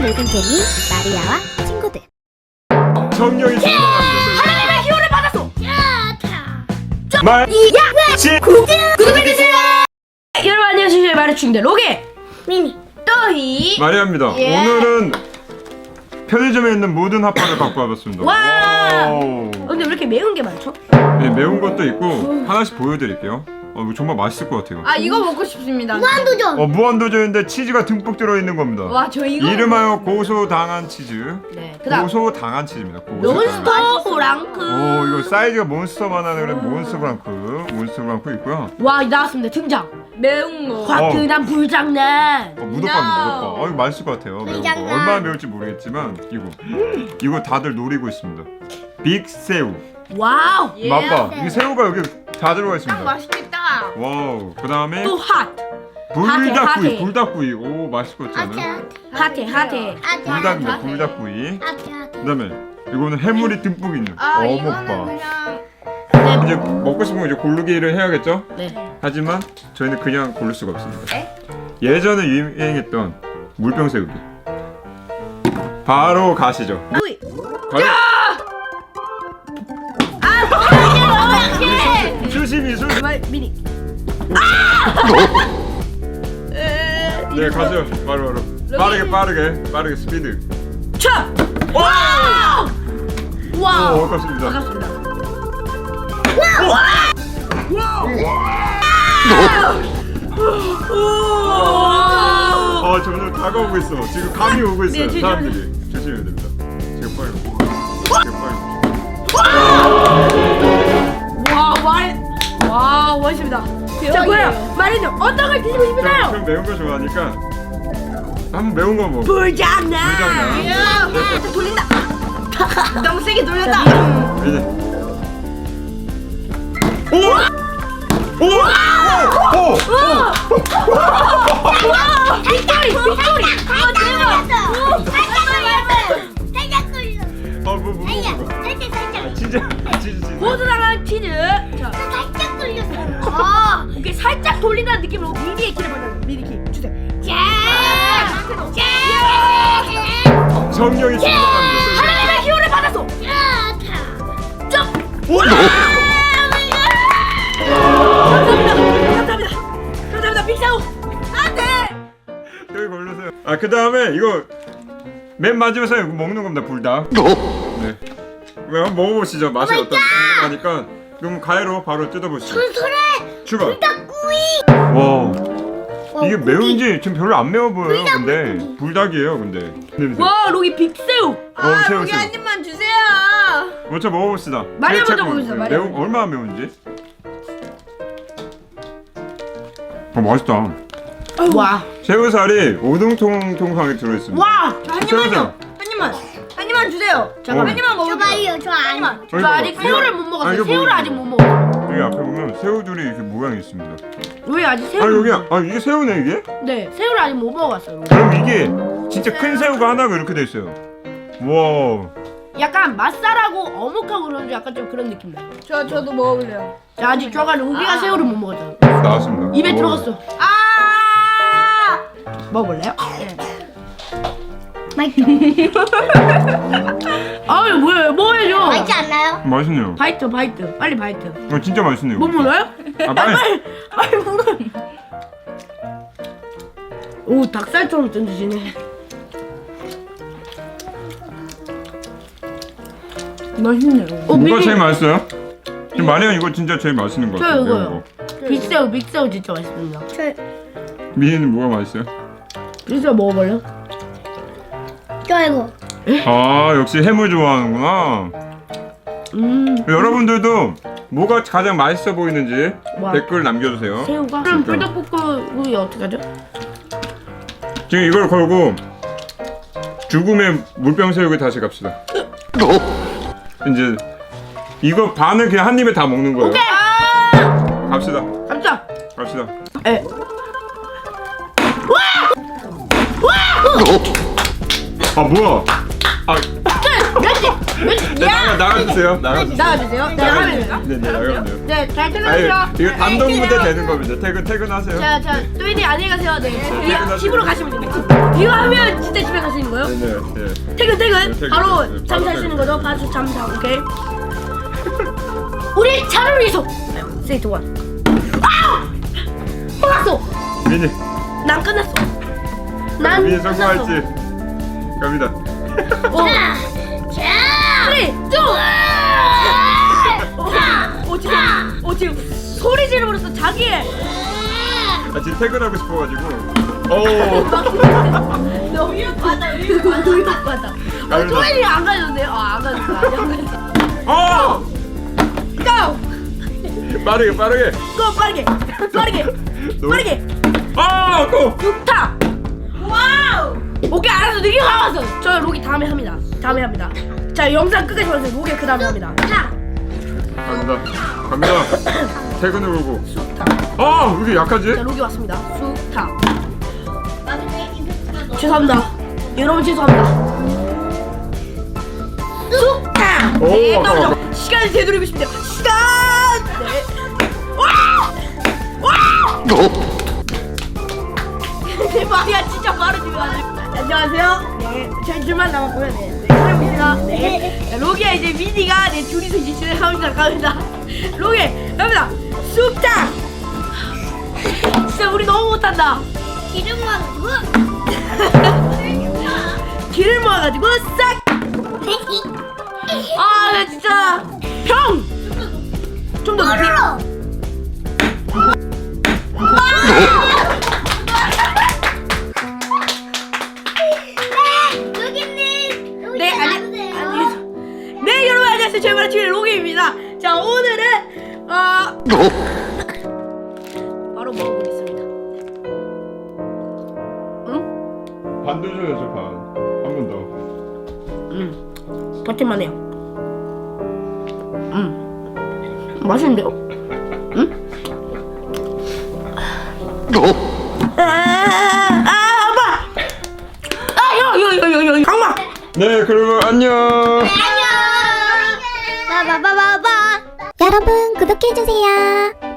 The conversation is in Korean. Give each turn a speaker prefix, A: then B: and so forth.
A: 놀던 재미 마리아와 친구들
B: 정령이.
C: 하나님의 기호를 받았어.
B: 말, 지,
C: 구독해주세요. 여러분 안녕하세요. 마르충대 로게
A: 미니
C: 또히
B: 마리아입니다.
C: 예.
B: 오늘은 편의점에 있는 모든 핫바를 갖고 와봤습니다.
C: 와!
B: 와우.
C: 어, 근데 왜 이렇게 매운 게 많죠?
B: 네, 매운 것도 있고 하나씩 보여드릴게요. 어, 이거 정말 맛있을 것 같아요.
D: 아 이거 먹고 싶습니다.
A: 무한도전
B: 어, 무한도전인데 치즈가 듬뿍 들어있는 겁니다.
D: 와 저 이거
B: 이름하여 고소당한 치즈.
C: 네. 그다음
B: 고소당한 치즈입니다. 고소당한.
C: 몬스터 브랑크.
B: 오, 이거 사이즈가 몬스터만 하네 그래 몬스터 브랑크. 몬스터 브랑크 있고요.
C: 와 나왔습니다 등장.
D: 매운 거.
C: 화끈한 불장난.
B: 어, 무덤밥, 무덤밥. 어, 이거 맛있을 것 같아요. 매운 거.
A: 불장난.
B: 얼마나 매울지 모르겠지만 이거 이거 다들 노리고 있습니다. 빅 새우.
C: 와우.
D: 예.
B: 맛봐. 이 새우가 여기 다 들어가
D: 딱
B: 있습니다.
D: 맛있겠다.
B: 와우. 그 다음에
C: 또 핫.
B: 불닭구이.
C: 핫해.
B: 불닭구이. 오, 맛있을 것 같지 않아요?
C: 핫해 핫해.
B: 불닭입니다. 불닭구이.
A: 아트
B: 그다음에 이거는 해물이 듬뿍 있는
D: 아 이거는
B: 어묵밥.
D: 그냥
C: 네.
B: 이제 먹고 싶은 거 이제 고르기를 해야겠죠?
C: 네.
B: 하지만 저희는 그냥 고를 수가 없습니다.
D: 에?
B: 예전에 유행했던 물병 새우기. 바로 가시죠.
C: 우이.
B: 가요. 네 가죠. 바로 바로. 빠르게 빠르게 빠르게 스피드.
C: 차. 와.
B: 오
C: 와.
B: 반갑습니다.
C: 반갑습니다. 와.
B: 어 점점 다가오고 있어. 지금 감이 오고 있어요.
C: 네.
B: 사람들이 조심해야 됩니다. 지금 빨리. 지금 빨리.
C: 와, 말. 와, 멋있습니다. 자, 뭐예요? 말이죠. 어떤 걸 드시고
B: 저,
C: 싶으나요?
B: 저 매운 거 좋아하니까 한번 매운 거 먹어.
C: 불장난.
B: 불장난.
C: 야, 돌린다.
D: 너무 세게 돌렸다.
B: 이제. 오! 오! 오! 오!
C: 빅토리, 빅토리.
A: 살짝 걸렸어
B: 아, 뭐, 뭐, 뭐, 뭐.
A: 살짝 살짝
B: 진짜, 진짜, 진짜.
C: 고드랑한
A: 살짝
C: 돌린다는 느낌으로 미니의 키를 받는 미니 키 주세요.
B: 정령이 출동합니다.
C: 하나님의 기호를 받았어. 점. 감사합니다. 감사합니다. 감사합니다. 빅사우. 안돼.
B: 여기 걸르세요. 아, 그 다음에 이거 맨 마지막에 이거 먹는 겁니다. 불닭. 네. 그럼 한번 먹어보시죠. 맛이 어떤지 궁금하니까. 그럼 가위로 바로 뜯어보시죠.
A: 그래
B: 출발.
A: 닭구이
B: 와. 이게 매운지 지금 별로 안 매워 보여요. 근데 불닭이에요. 근데. 냄새.
C: 와, 로기 빅새우.
B: 어, 새우
D: 여기
B: 새우.
D: 한 입만 주세요.
B: 먼저 먹어봅시다.
C: 마리아
B: 제-
C: 먼저
B: 제-
C: 먹어보세요, 마리아
B: 매운 얼마나 매운지. 어 맛있다.
C: 와.
B: 새우살이 오동통통하게 들어있습니다.
C: 와.
D: 한
B: 새우살.
D: 입만요. 한 입만. 한 입만 주세요.
B: 잠깐만.
D: 한 입만 먹을게요.
A: 줘봐요 저 안.
D: 입만.
C: 저
B: 이거
C: 아직 새우를 못
B: 아,
C: 먹었어요. 새우를? 아직 못 먹었어요.
B: 여기 앞에 보면 새우들이 이렇게 모양이 있습니다.
C: 왜 아직
B: 아
C: 새우?
B: 여기 아 이게 새우네 이게?
C: 네, 새우를 아직 못 먹어봤어요.
B: 그럼 이게 진짜 큰 새우가 하나가 이렇게 돼 있어요. 와.
C: 약간 맛살하고 어묵하고 그런 약간 좀 그런 느낌 나요.
D: 저 저도 먹어볼래요.
C: 자, 아직 저가 로기가
D: 아.
C: 새우를 못 먹었잖아.
B: 나왔습니다.
C: 입에
B: 오.
C: 들어갔어.
D: 아!
C: 먹어볼래요?
A: 맛있어
C: 아유 뭐예요? 뭐예요?
A: 맛있지 않나요?
B: 맛있네요.
C: 바이트 바이트 빨리 바이트.
B: 어 진짜 맛있네요.
C: 뭐 물어요?
B: 아 빨리.
C: 빨리 물어. 오 닭살처럼 던지시네. 맛있네요. 어
B: 뭐가
C: 미니
B: 제일 맛있어요? 지금 마리아 이거 진짜 제일 맛있는
C: 거저
B: 같아요.
C: 이거요.
B: 매운 거.
C: 빅새우 빅새우 진짜 맛있습니다.
B: 미니는 뭐가 맛있어요?
C: 빅새우 먹어볼래요?
A: 저 이거
B: 아 역시 해물 좋아하는구나.
C: 음
B: 여러분들도 뭐가 가장 맛있어 보이는지
C: 와.
B: 댓글 남겨주세요.
C: 새우가. 그럼 불닭볶음이 어떻게 하죠?
B: 지금 이걸 걸고 죽음의 물병 새우기 다시 갑시다. 이제 이거 반을 그냥 한 입에 다 먹는 거예요. 갑시다.
C: 갑자.
B: 갑시다.
C: 에.
B: 아 뭐야? 아
C: 몇시
B: 나가 나가주세요. 나가주세요.
C: 나와주세요. 네 하면 돼요?
B: 네네 나가면 돼요.
C: 네, 잘 퇴근하세요.
B: 이거 단독 무대 되는 겁니다. 퇴근 퇴근하세요.
C: 자, 자, 또이디 안녕히 가세요. 네,
B: 퇴근하세요.
C: 집으로 가시면 됩니다. 이거 하면 진짜 집에 있는 거예요?
B: 네네. 네.
C: 퇴근 퇴근
B: 네, 퇴근,
C: 바로
B: 퇴근.
C: 잠잘
B: 바로 퇴근.
C: 거죠? 바로 잠 자 오케이 우리 차를 위해서 세이트 원 아! 끝났어
B: 미니.
C: 난 끝났어 난
B: 미니
C: 끝났어
B: 성공할지. 갑니다.
C: 어.
A: 자.
C: 쓰리 투 어, 지금 어 지금 소리 지르면서 자기의
B: 아 지금 퇴근하고 싶어가지고. 오.
C: 너무 받아 너무 받아
B: 갑니다.
C: 토일이 안 가졌네요 아 안 가졌어 아직 안 가졌어
B: 어.
C: 고!
B: 빠르게 빠르게.
C: 고 빠르게 빠르게
B: 너무-
C: 빠르게
B: 아 또.
C: 좋다 와우 오케이 알았어. 느낌 나왔어. 저 로기 다음에 합니다. 다음에 합니다. 자 영상 끝까지 봐주세요. 로기 그 다음에 합니다.
A: 자.
B: 갑니다. 갑니다. 퇴근을 오고.
C: 쑥탁
B: 아, 왜 이렇게 약하지?
C: 자 로기 왔습니다.
A: 이거
C: 죄송합니다. 여러분 죄송합니다.
B: 오,
C: 네
B: 아까워,
C: 떨어져 시간을 되돌리고 싶네요 시간! 네. 와! 와! 대박이야 진짜 바로 지금 아주 안녕하세요. 네 저희 둘만 남았고요. 네, 네네 자, 로기야 이제 미니가 네 둘이서 이제 진행합니다 갑니다. 로기 갑니다. 쑥탁 진짜 우리 너무 못한다.
A: 기름 먹
C: 바로 주의 로기입니다. 자, 오늘은 어 바로 먹어보겠습니다. 응?
B: 반. 한 번 더.
C: 음, 버틸만 해요. 음, 맛있는데요? 음? 아, 아, 아빠! 아, 여, 여, 여, 여, 여, 강마!
B: 네, 그러면 안녕.
A: 구독해주세요.